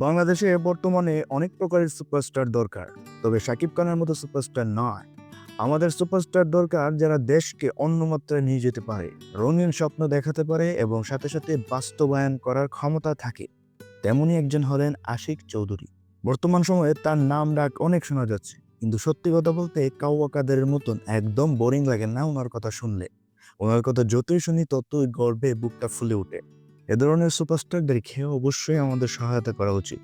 বাংলাদেশে বর্তমানে অনেক প্রকারের সুপারস্টার দরকার, তবে শাকিব খানের মতো সুপারস্টার নয়। আমাদের সুপারস্টার দরকার যারা দেশকে অন্য মাত্রায় নিয়ে যেতে পারে, রঙিন স্বপ্ন দেখাতে পারে এবং সাথে সাথে বাস্তবায়ন করার ক্ষমতা থাকে। তেমনই একজন হলেন আশিক চৌধুরী। বর্তমান সময়ে তার নাম ডাক অনেক শোনা যাচ্ছে, কিন্তু সত্যি কথা বলতে কাউয়া কাদের মতন একদম বোরিং লাগে না ওনার কথা শুনলে। ওনার কথা যতই শুনি ততই গর্বে বুকটা ফুলে ওঠে। এ ধরনের সুপারস্টারদেরকে অবশ্যই আমাদের সহায়তা করা উচিত।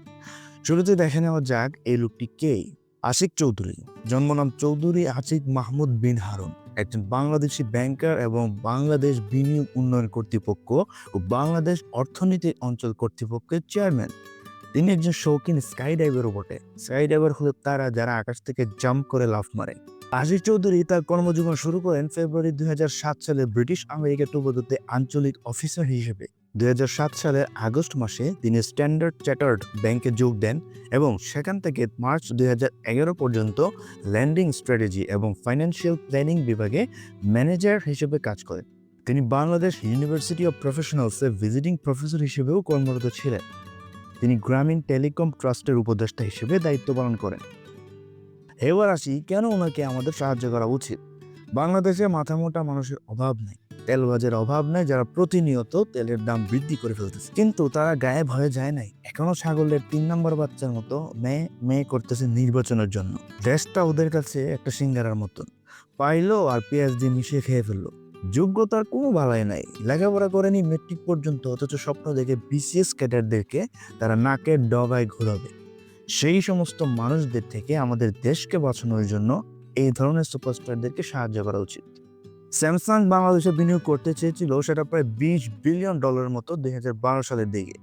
শুরুতে দেখে নেওয়া যাক এই লোকটি কে। আশিক চৌধুরী। জন্মনাম চৌধুরী আশিক মাহমুদ বিন হারুন। একজন বাংলাদেশি ব্যাংকার এবং বাংলাদেশ বিনিয়োগ উন্নয়ন কর্তৃপক্ষ ও বাংলাদেশ অর্থনীতি অঞ্চল কর্তৃপক্ষের চেয়ারম্যান। তিনি একজন শৌখিন স্কাই ডাইভারও বটে। স্কাই ডাইভার হলো তারা যারা আকাশ থেকে জাম্প করে লাফ মারে। আশিক চৌধুরী তার কর্মজীবন শুরু করেন ফেব্রুয়ারি দুই হাজার সাত সালে ব্রিটিশ আমেরিকা টুবদতে আঞ্চলিক অফিসার হিসেবে। দুই হাজার সাত সালের আগস্ট মাসে তিনি স্ট্যান্ডার্ড চ্যাটার্ড ব্যাংকে যোগ দেন এবং সেখান থেকে মার্চ দুই হাজার এগারো পর্যন্ত ল্যান্ডিং স্ট্র্যাটেজি এবং ফাইন্যান্সিয়াল প্ল্যানিং বিভাগে ম্যানেজার হিসেবে কাজ করেন। তিনি বাংলাদেশ ইউনিভার্সিটি অফ প্রফেশনালসে ভিজিটিং প্রফেসর হিসেবেও কর্মরত ছিলেন। তিনি গ্রামীণ টেলিকম ট্রাস্টের উপদেষ্টা হিসেবে দায়িত্ব পালন করেন। এবার আসি কেন ওনাকে আমাদের সাহায্য করা উচিত? বাংলাদেশে মাথামোটা মানুষের অভাব নেই। তেলবাজের অভাব নেই, যারা প্রতিনিয়ত তেলের দাম বৃদ্ধি করে ফেলতেছে। কিন্তু তারা গায়ে ভয়ে যায় নাই। এখনও ছাগলের তিন নম্বর বাচ্চার মতো মেয়ে মেয়ে করতেছে নির্বাচনের জন্য। দেশটা ওদের কাছে একটা সিঙ্গারার মতন। পাইলো আর পেঁয়াজ দিয়ে মিশিয়ে খেয়ে ফেলল। যোগ্যতার কোনো বালাই নাই। লেখাপড়া করেনি মেট্রিক পর্যন্ত, অথচ স্বপ্ন দেখে বিসিএস ক্যাডারদেরকে তারা নাকের ডগায় ঘোরাবে। সেই সমস্ত মানুষদের থেকে আমাদের দেশকে বাঁচানোর জন্য এই ধরনের সুপারস্টারদেরকে সাহায্য করা উচিত। স্যামসাং বাংলাদেশে বিনিয়োগ করতে চেয়েছিল সেটা প্রায় বিশ বিলিয়ন ডলারের মতো দুই হাজার বারো সালের দিকে।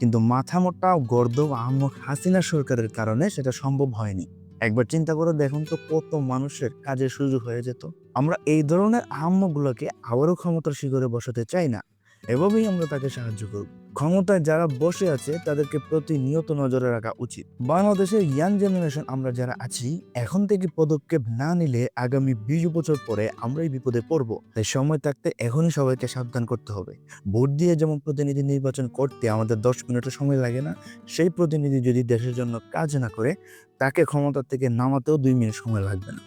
কিন্তু মাথামোটা গর্দ আহমদ হাসিনা সরকারের কারণে সেটা সম্ভব হয়নি। একবার চিন্তা করে দেখুন তো কত মানুষের কাজের সুযোগ হয়ে যেত। আমরা এই ধরনের আহম্মগুলোকে আবারও ক্ষমতার শিখরে বসাতে চাই না। এভাবেই আমরা তাকে সাহায্য করব। ক্ষমতায় যারা বসে আছে, তাদেরকে প্রতিনিয়ত নজরে রাখা উচিত। বাংলাদেশের ইয়াং জেনারেশন আমরা যারা আছি, এখন থেকে পদক্ষেপ না নিলে আগামী বিশ বছর পরে আমরাই বিপদে পড়ব। তাই সময় থাকতে এখনই সবাইকে সাবধান করতে হবে। ভোট দিয়ে যেমন প্রতিনিধি নির্বাচন করতে আমাদের দশ মিনিটের সময় লাগে না, সেই প্রতিনিধি যদি দেশের জন্য কাজ না করে, তাকে ক্ষমতা থেকে নামাতেও দুই মিনিট সময় লাগবে না।